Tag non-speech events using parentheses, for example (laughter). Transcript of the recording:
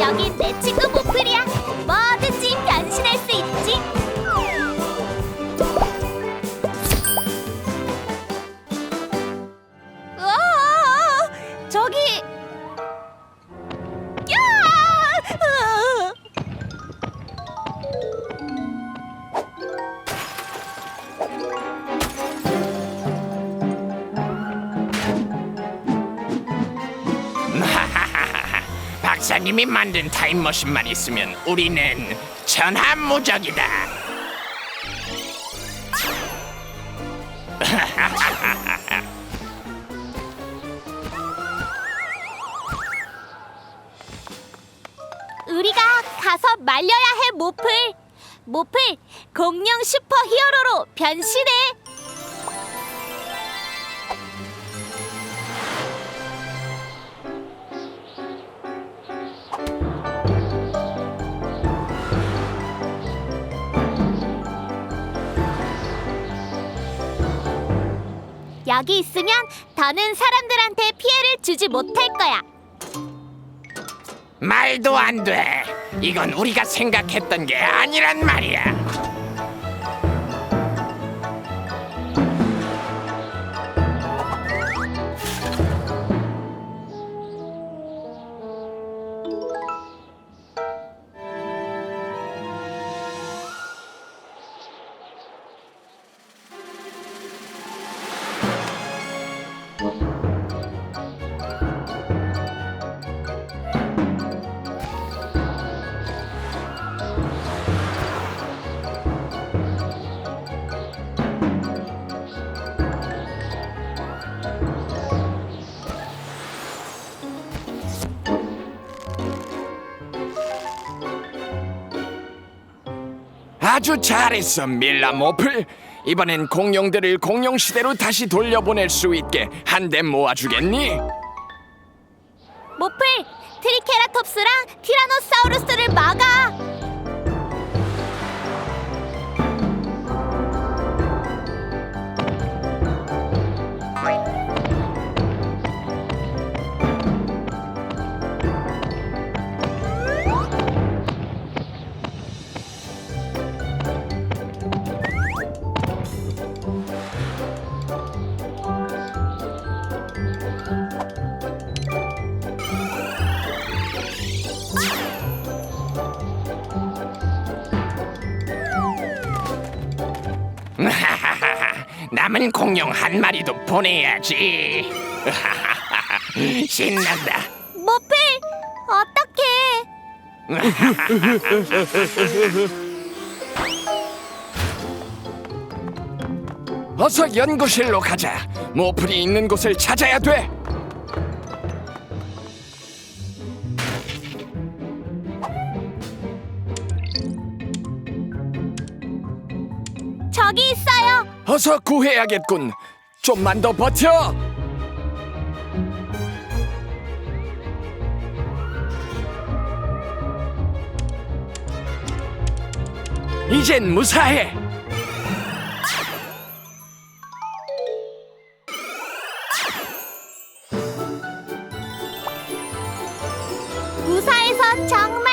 여긴 내 친구 모플이야. 뭐든지 변신할 수 있지. 우와, 저기. 박사님이 만든 타임머신만 있으면 우리는 천하무적이다. 우리가 가서 말려야 해 모플 모플 공룡 슈퍼 히어로로 변신해 여기 있으면 더는 사람들한테 피해를 주지 못할 거야 말도 안 돼. 이건 우리가 생각했던 게 아니란 말이야. 아주 잘했어, 밀라 모플. 이번엔 공룡들을 공룡 시대로 다시 돌려보낼 수 있게 한 대 모아주겠니? 모플 트리케라톱스랑 티라노사우루스를 막아 남은 공룡 한 마리도 보내야지. (laughs) 신난다. 모플 어떡해 (laughs) 어서 연구실로 가자. 모플이 있는 곳을 찾아야 돼. 저기 있어요 어서 구해야겠군. 좀만 더 버텨. 이젠 무사해. 무사해서 정말